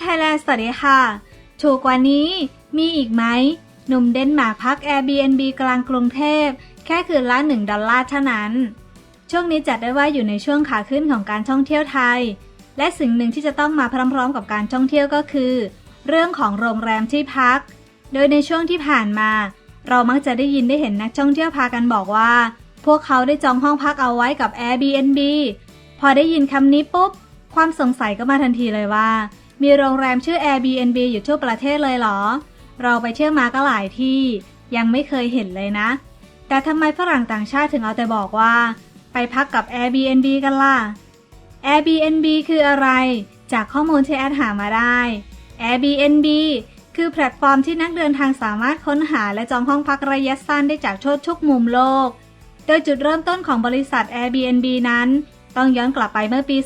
ไทยแลนด์สวัสดีค่ะ ถูกกว่านี้มีอีกไหม หนุ่มเดนมาร์กพัก Airbnb กลางกรุงเทพ แค่คืนละ 1 ดอลลาร์เท่านั้น ช่วงนี้จัดได้ว่าอยู่ในช่วงขาขึ้นของการท่องเที่ยวไทย และสิ่งหนึ่งที่จะต้องมาพร้อมๆกับการท่องเที่ยวก็คือ เรื่องของโรงแรมที่พัก โดยในช่วงที่ผ่านมา เรามักจะได้ยินได้เห็นนักท่องเที่ยวพากันบอกว่า พวกเขาได้จองห้องพักเอาไว้กับ Airbnb พอได้ยินคำนี้ปุ๊บ ความสงสัยก็มาทันทีเลยว่า มีโรงแรมชื่อ Airbnb อยู่ทั่วประเทศเลยเหรอ เราไปเที่ยวมาก็หลายที่ ยังไม่เคยเห็นเลยนะ แต่ทำไมฝรั่งต่างชาติถึงเอาแต่บอกว่า ไปพักกับ Airbnb กันล่ะ Airbnb คืออะไร จากข้อมูลที่แอดหามาได้ Airbnb คือแพลตฟอร์มที่นักเดินทางสามารถค้นหาและจองห้องพักระยะสั้นได้จากทั่วทุกมุมโลก โดยจุดเริ่มต้นของบริษัท Airbnb นั้น ต้องย้อนกลับไปเมื่อปี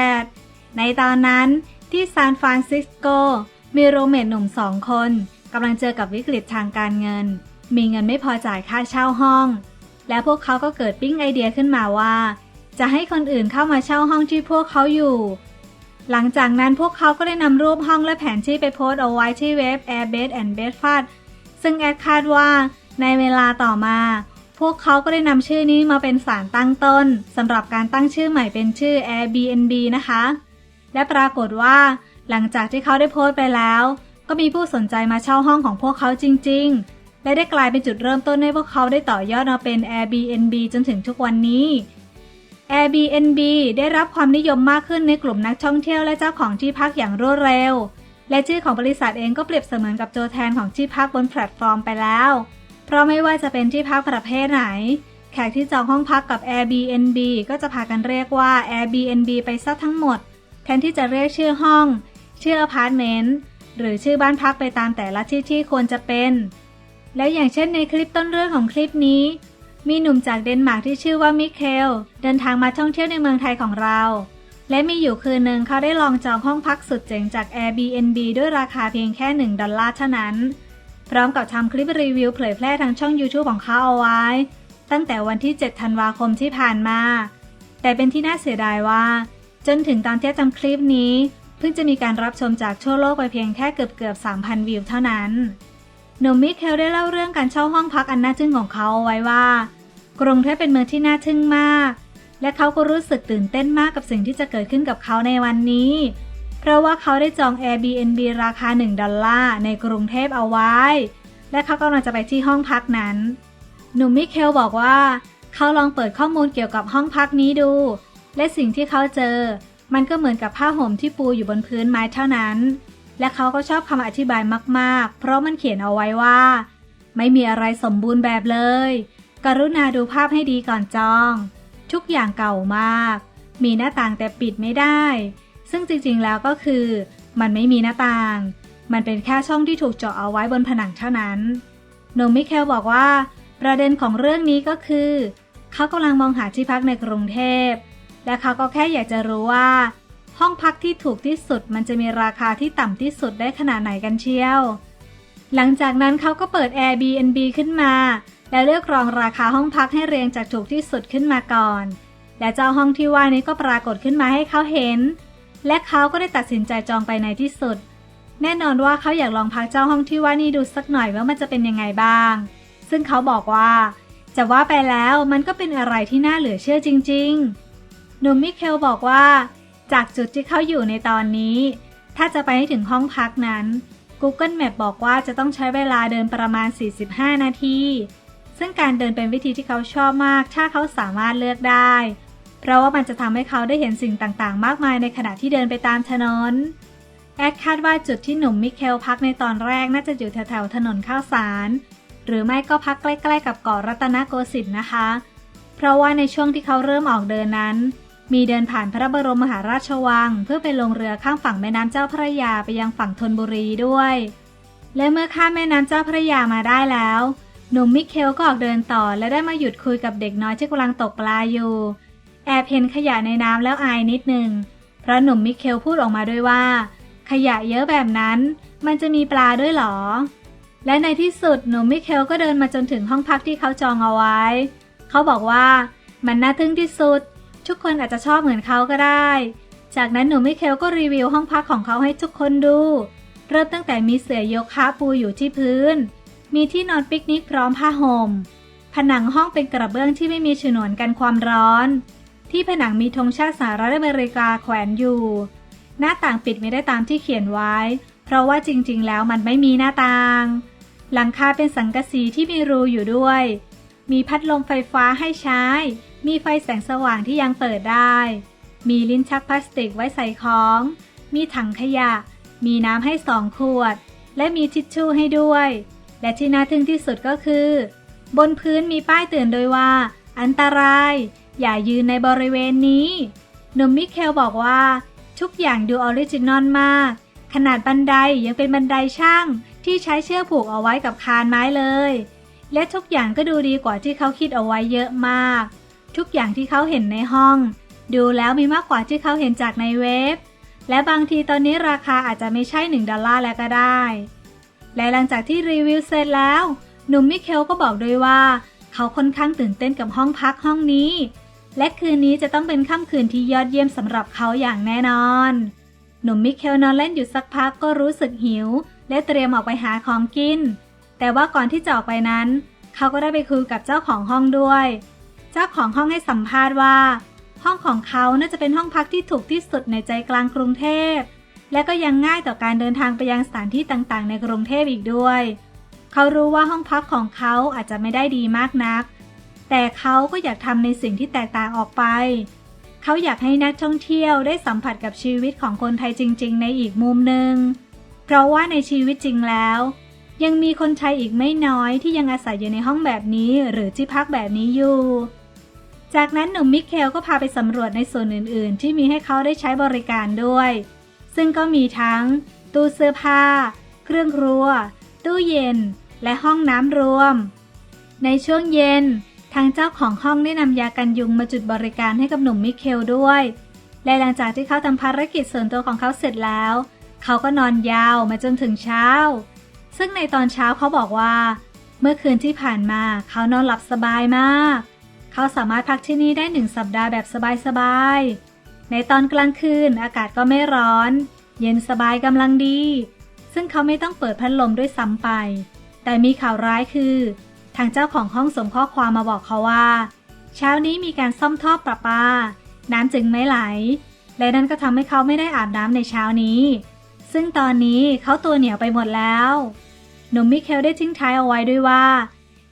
2008 ในตอนนั้น ที่ซานฟรานซิสโก มีโรเมทหนุ่มสองคนกำลังเจอกับวิกฤตทางการเงิน มีเงินไม่พอจ่ายค่าเช่าห้อง และพวกเขาก็เกิดปิ้งไอเดียขึ้นมาว่า จะให้คนอื่นเข้ามาเช่าห้องที่พวกเขาอยู่ หลังจากนั้นพวกเขาก็ได้นำรูปห้องและแผนที่ไปโพสต์เอาไว้ที่เว็บ Airbed and Bedford ซึ่งแอดคาดว่าในเวลาต่อมา พวกเขาก็ได้นำชื่อนี้มาเป็นสารตั้งต้นสำหรับการตั้งชื่อใหม่เป็นชื่อ Airbnb นะคะ และปรากฏว่า หลังจากที่เขาได้โพสต์ไปแล้ว ก็มีผู้สนใจมาเช่าห้องของพวกเขาจริง ๆ และได้กลายเป็นจุดเริ่มต้นให้พวกเขาได้ต่อยอดมาเป็น Airbnb จนถึงทุกวันนี้ Airbnb ได้รับความนิยมมากขึ้นในกลุ่มนักท่องเที่ยวและเจ้าของที่พักอย่างรวดเร็ว และชื่อของบริษัทเองก็เปรียบเสมือนกับตัวแทนของที่พักบนแพลตฟอร์มไปแล้ว เพราะไม่ว่าจะเป็นที่พักประเภทไหน แขกที่จองห้องพักกับ Airbnb ก็จะพากันเรียกว่า Airbnb ไปซะทั้งหมด ทนที่จะเรียกชื่อห้อง ชื่ออพาร์ตเมนต์ หรือชื่อบ้านพักไปตามแต่ละที่ที่ควรจะเป็น แล้วอย่างเช่นในคลิปต้นเรื่องของคลิปนี้ มีหนุ่มจากเดนมาร์กที่ชื่อว่ามิเคล เดินทางมาท่องเที่ยวในเมืองไทยของเรา และมีอยู่คืนหนึ่งเขาได้ลองจองห้องพักสุดเจ๋งจาก Airbnb ด้วยราคาเพียงแค่ 1 ดอลลาร์เท่านั้น พร้อมกับทำคลิปรีวิวเผยแพร่ทางช่อง YouTube ของเขาเอาไว้ ตั้งแต่วันที่ 7 ธันวาคมที่ผ่านมา แต่เป็นที่น่าเสียดายว่า จนถึงตอนที่ทำคลิปนี้ เพิ่งจะมีการรับชมจากทั่วโลกไปเพียงแค่เกือบเกือบ3,000 วิวเท่านั้น หนุ่มมิเคลได้เล่าเรื่องการเช่าห้องพักอันน่าทึ่งของเขาเอาไว้ว่า กรุงเทพเป็นเมืองที่น่าทึ่งมาก และเขาก็รู้สึกตื่นเต้นมากกับสิ่งที่จะเกิดขึ้นกับเขาในวันนี้ เพราะว่าเขาได้จอง Airbnb ราคา 1 ดอลลาร์ในกรุงเทพเอาไว้ และเขากำลังจะไปที่ห้องพักนั้น หนุ่มมิเคลบอกว่า เขาลองเปิดข้อมูลเกี่ยวกับห้องพักนี้ดู และสิ่งที่เขาเจอ มันก็เหมือนกับผ้าห่มที่ปูอยู่บนพื้นไม้เท่านั้น และเขาก็ชอบคำอธิบายมาก ๆ เพราะมันเขียนเอาไว้ว่า ไม่มีอะไรสมบูรณ์แบบเลย กรุณาดูภาพให้ดีก่อนจอง ทุกอย่างเก่ามาก มีหน้าต่างแต่ปิดไม่ได้ ซึ่งจริง ๆ แล้วก็คือ มันไม่มีหน้าต่าง มันเป็นแค่ช่องที่ถูกเจาะเอาไว้บนผนังเท่านั้นหนุ่มมิเคลบอกว่า ประเด็นของเรื่องนี้ก็คือ เขากำลังมองหาที่พักในกรุงเทพ และเขาก็แค่อยากจะรู้ว่า ห้องพักที่ถูกที่สุดมันจะมีราคาที่ต่ำที่สุดได้ขนาดไหนกันเชียว หลังจากนั้นเขาก็เปิด Airbnb ขึ้นมา และเลือกรองราคาห้องพักให้เรียงจากถูกที่สุดขึ้นมาก่อน และเจ้าห้องที่ว่านี้ก็ปรากฏขึ้นมาให้เขาเห็น และเขาก็ได้ตัดสินใจจองไปในที่สุด แน่นอนว่าเขาอยากลองพักเจ้าห้องที่ว่านี้ดูสักหน่อยว่ามันจะเป็นยังไงบ้าง ซึ่งเขาบอกว่าจะว่าไปแล้วมันก็เป็นอะไรที่น่าเหลือเชื่อจริง ๆ หนุ่มมิเคลบอกว่า จากจุดที่เขาอยู่ในตอนนี้ ถ้าจะไปให้ถึงห้องพักนั้น Google Map บอกว่าจะต้องใช้เวลาเดินประมาณ 45 นาที ซึ่งการเดินเป็นวิธีที่เขาชอบมาก ถ้าเขาสามารถเลือกได้ เพราะว่ามันจะทำให้เขาได้เห็นสิ่งต่างๆ มากมายในขณะที่เดินไปตามถนน แอดคาดว่าจุดที่หนุ่มมิเคลพักในตอนแรกน่าจะอยู่แถวๆถนนข้าวสาร หรือไม่ก็พักใกล้ ๆ กับเกาะรัตนโกสินทร์นะคะ เพราะว่าในช่วงที่เขาเริ่มออกเดินนั้น มีเดินผ่านพระบรมมหาราชวัง เพื่อไปลงเรือข้ามฝั่งแม่น้ำเจ้าพระยาไปยังฝั่งธนบุรีด้วย และเมื่อข้ามแม่น้ำเจ้าพระยามาได้แล้ว หนุ่มมิเคลก็ออกเดินต่อและได้มาหยุดคุยกับเด็กน้อยที่กำลังตกปลาอยู่ แอบเห็นขยะในน้ำแล้วอายนิดหนึ่งเพราะหนุ่มมิเคลพูดออกมาด้วยว่า ขยะเยอะแบบนั้นมันจะมีปลาด้วยหรอ และในที่สุดหนุ่มมิเคลก็เดินมาจนถึงห้องพักที่เขาจองเอาไว้ เขาบอกว่ามันน่าทึ่งที่สุด ทุกคนอาจจะชอบเหมือนเขาก็ได้ จากนั้นหนุ่มมิเคลก็รีวิวห้องพักของเขาให้ทุกคนดู เริ่มตั้งแต่มีเสื่อโยคะปูอยู่ที่พื้น มีที่นอนปิกนิกพร้อมผ้าห่ม ผนังห้องเป็นกระเบื้องที่ไม่มีฉนวนกันความร้อน ที่ผนังมีธงชาติสหรัฐอเมริกาแขวนอยู่ หน้าต่างปิดไม่ได้ตามที่เขียนไว้ เพราะว่าจริงๆ แล้วมันไม่มีหน้าต่าง หลังคาเป็นสังกะสีที่มีรูอยู่ด้วย มีพัดลมไฟฟ้าให้ใช้ มีไฟแสงสว่างที่ยังเปิดได้ มีลิ้นชักพลาสติกไว้ใส่ของ มีถังขยะ มีน้ำให้สองขวด และมีทิชชู่ให้ด้วย และที่น่าทึ่งที่สุดก็คือ บนพื้นมีป้ายเตือนโดยว่า อันตราย อย่ายืนในบริเวณนี้หนุ่มมิเคลบอกว่า ทุกอย่างดูออริจินอลมาก ขนาดบันไดยังเป็นบันไดช่างที่ใช้เชือกผูกเอาไว้กับคานไม้เลย และทุกอย่างก็ดูดีกว่าที่เขาคิดเอาไว้เยอะมาก ทุกอย่างที่เขาเห็นในห้อง ดูแล้วมีมากกว่าที่เขาเห็นจากในเว็บ และบางทีตอนนี้ราคาอาจจะไม่ใช่ 1 ดอลลาร์แล้วก็ได้ และหลังจากที่รีวิวเสร็จแล้ว หนุ่มมิเคลก็บอกด้วยว่า เขาค่อนข้างตื่นเต้นกับห้องพักห้องนี้ และคืนนี้จะต้องเป็นค่ำคืนที่ยอดเยี่ยมสำหรับเขาอย่างแน่นอน หนุ่มมิเคลนอนเล่นอยู่สักพักก็รู้สึกหิว และเตรียมออกไปหาของกิน แต่ว่าก่อนที่จะออกไปนั้น เขาก็ได้ไปคุยกับเจ้าของห้องด้วย จ้าของห้องให้สัมภาษณ์ว่า ห้องของเขาน่าจะเป็นห้องพักที่ถูกที่สุดในใจกลางกรุงเทพ และก็ยังง่ายต่อการเดินทางไปยังสถานที่ต่างๆ ในกรุงเทพอีกด้วย เขารู้ว่าห้องพักของเขาอาจจะไม่ได้ดีมากนัก แต่เขาก็อยากทำในสิ่งที่แตกต่างออกไป เขาอยากให้นักท่องเที่ยวได้สัมผัสกับชีวิตของคนไทยจริง ๆ ในอีกมุมหนึ่งเพราะว่าในชีวิตจริงแล้วยังมีคนไทยอีกไม่น้อยที่ยังอาศัยอยู่ในห้องแบบนี้หรือที่พักแบบนี้อยู่ จากนั้นหนุ่มมิเคลก็พาไปสำรวจในส่วนอื่น ๆ ที่มีให้เขาได้ใช้บริการด้วย ซึ่งก็มีทั้ง ตู้เสื้อผ้า เครื่องครัว ตู้เย็น และห้องน้ำรวม ในช่วงเย็น ทางเจ้าของห้องได้นำยากันยุงมาจุดบริการให้กับหนุ่มมิเคลด้วย และหลังจากที่เขาทำภารกิจส่วนตัวของเขาเสร็จแล้ว เขาก็นอนยาวมาจนถึงเช้า ซึ่งในตอนเช้าเขาบอกว่า เมื่อคืนที่ผ่านมาเขานอนหลับสบายมาก เขาสามารถพักที่นี่ได้หนึ่งสัปดาห์แบบสบายๆ ในตอนกลางคืนอากาศก็ไม่ร้อน เย็นสบายกำลังดี ซึ่งเขาไม่ต้องเปิดพัดลมด้วยซ้ำไป แต่มีข่าวร้ายคือ ทางเจ้าของห้องส่งข้อความมาบอกเขาว่า เช้านี้มีการซ่อมท่อประปา น้ำจึงไม่ไหล และนั่นก็ทำให้เขาไม่ได้อาบน้ำในเช้านี้ ซึ่งตอนนี้เขาตัวเหนียวไปหมดแล้ว หนุ่มมิเคลได้ทิ้งท้ายเอาไว้ด้วยว่า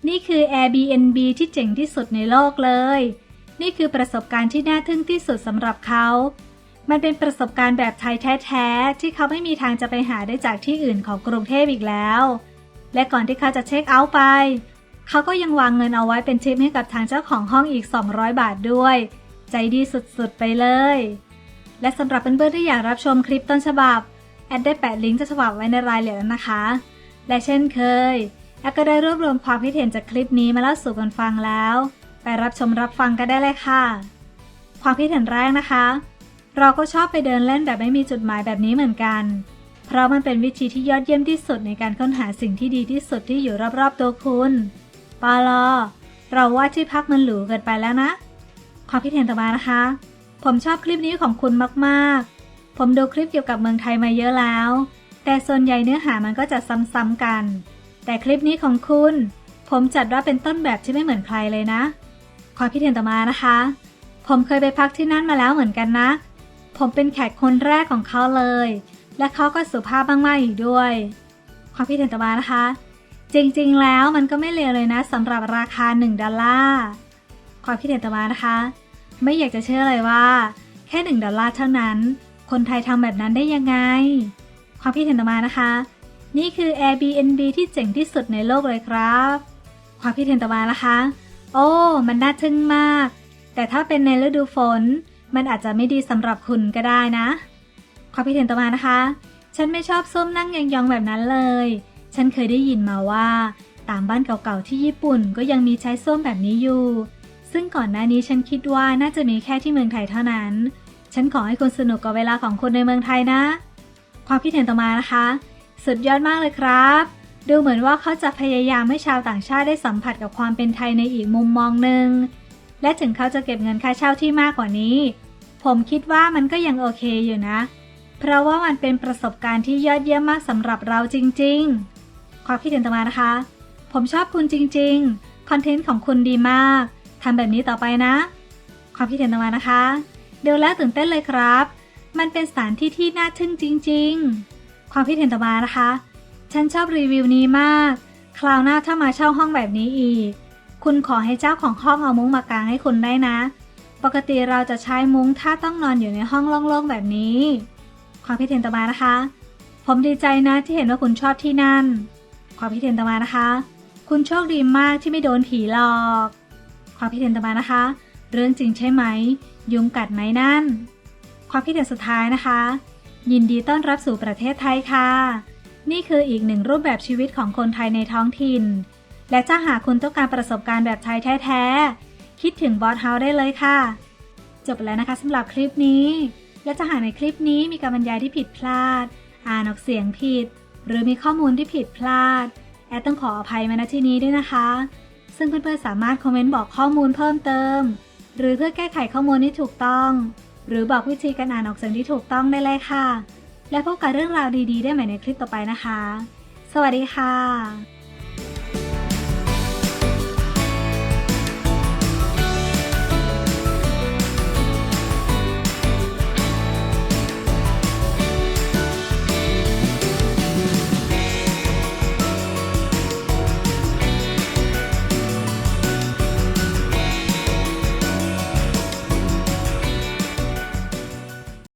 นี่คือ Airbnb ที่เจ๋งที่สุดในโลกเลย นี่คือประสบการณ์ที่น่าทึ่งที่สุดสำหรับเขา มันเป็นประสบการณ์แบบไทยแท้ๆ ที่เขาไม่มีทางจะไปหาได้จากที่อื่นของกรุงเทพอีกแล้ว และก่อนที่เขาจะเช็คเอาท์ไป เขาก็ยังวางเงินเอาไว้เป็นทิปให้กับทางเจ้าของห้องอีก 200 บาทด้วย ใจดีสุดๆไปเลย และสำหรับเพื่อนๆที่อยากรับชมคลิปต้นฉบับ แอดได้แปะลิงก์ต้นฉบับไว้ในรายละเอียดแล้วนะคะ และเช่นเคย แอดก็ได้รวบรวมความคิดเห็นจากคลิปนี้มาเล่าสู่กันฟังแล้ว ไปรับชมรับฟังกันได้เลยค่ะ ความคิดเห็นแรกนะคะ เราก็ชอบไปเดินเล่นแบบไม่มีจุดหมายแบบนี้เหมือนกัน เพราะมันเป็นวิธีที่ยอดเยี่ยมที่สุดในการค้นหาสิ่งที่ดีที่สุดที่อยู่รอบๆตัวคุณปาลอเราว่าที่พักมันหรูเกินไปแล้วนะ ความคิดเห็นต่อมานะคะ ผมชอบคลิปนี้ของคุณมากๆ ผมดูคลิปเกี่ยวกับเมืองไทยมาเยอะแล้ว แต่ส่วนใหญ่เนื้อหามันก็จะซ้ำๆกัน แต่คลิปนี้ของคุณ ผมจัดว่าเป็นต้นแบบที่ไม่เหมือนใครเลยนะ ความคิดเห็นต่อมานะคะ ผมเคยไปพักที่นั่นมาแล้วเหมือนกันนะ ผมเป็นแขกคนแรกของเขาเลย และเขาก็สุภาพมากๆอีกด้วย ความคิดเห็นต่อมานะคะ จริงๆ แล้วมันก็ไม่เลวเลยนะสำหรับราคา 1 ดอลลาร์ ความคิดเห็นต่อมานะคะ ไม่อยากจะเชื่อเลยว่า แค่ 1 ดอลลาร์เท่านั้น คนไทยทำแบบนั้นได้ยังไง ความคิดเห็นต่อมานะคะ นี่คือ Airbnb ที่เจ๋งที่สุดในโลกเลยครับ ความคิดเห็นต่อมานะคะ โอ้ มันน่าทึ่งมาก แต่ถ้าเป็นในฤดูฝน มันอาจจะไม่ดีสำหรับคุณก็ได้นะ ความคิดเห็นต่อมานะคะ ฉันไม่ชอบส้มนั่งยองๆแบบนั้นเลย ฉันเคยได้ยินมาว่า ตามบ้านเก่าๆที่ญี่ปุ่นก็ยังมีใช้ส้มแบบนี้อยู่ ซึ่งก่อนหน้านี้ฉันคิดว่าน่าจะมีแค่ที่เมืองไทยเท่านั้น ฉันขอให้คุณสนุกกับเวลาของคุณในเมืองไทยนะ ความคิดเห็นต่อมานะคะ สุดยอดมากเลยครับ ดูเหมือนว่าเขาจะพยายามให้ชาวต่างชาติได้สัมผัสกับความเป็นไทยในอีกมุมมองหนึ่ง และถึงเขาจะเก็บเงินค่าเช่าที่มากกว่านี้ ผมคิดว่ามันก็ยังโอเคอยู่นะ เพราะว่ามันเป็นประสบการณ์ที่ยอดเยี่ยมมากสำหรับเราจริง ๆ ความคิดเห็นต่อมานะคะ ผมชอบคุณจริง ๆ คอนเทนต์ของคุณดีมากทำแบบนี้ต่อไปนะ ความคิดเห็นต่อมานะคะดูแล้วตื่นเต้นเลยครับ มันเป็นสถานที่ที่น่าทึ่งจริง ๆ ความคิดเห็นต่อมานะคะ ฉันชอบรีวิวนี้มาก คราวหน้าถ้ามาเช่าห้องแบบนี้อีก คุณขอให้เจ้าของห้องเอามุ้งมากางให้คุณได้นะ ปกติเราจะใช้มุ้งถ้าต้องนอนอยู่ในห้องโล่งๆแบบนี้ ความคิดเห็นต่อมานะคะ ผมดีใจนะที่เห็นว่าคุณชอบที่นั่น ความคิดเห็นต่อมานะคะ คุณโชคดีมากที่ไม่โดนผีหลอก ความคิดเห็นต่อมานะคะ เรื่องจริงใช่ไหม ยุงกัดไหมนั่น ความคิดเห็นสุดท้ายนะคะ ยินดีต้อนรับสู่ประเทศไทยค่ะ นี่คืออีกหนึ่งรูปแบบชีวิตของคนไทยในท้องถิ่น และถ้าหากคุณต้องการประสบการณ์แบบไทยแท้ๆ คิดถึงบอสเฮาส์ได้เลยค่ะ จบแล้วนะคะสำหรับคลิปนี้ และถ้าหากในคลิปนี้มีการบรรยายที่ผิดพลาด อ่านออกเสียงผิด หรือมีข้อมูลที่ผิดพลาด แอดต้องขออภัยมาณที่นี้ด้วยนะคะ ซึ่งเพื่อนๆสามารถคอมเมนต์บอกข้อมูลเพิ่มเติม หรือเพื่อแก้ไขข้อมูลที่ถูกต้อง หรือบอกวิธีการอ่านออกเสียงที่ถูกต้องได้เลยค่ะ และพบกับเรื่องราวดีๆ ได้ใหม่ในคลิปต่อไปนะคะ สวัสดีค่ะ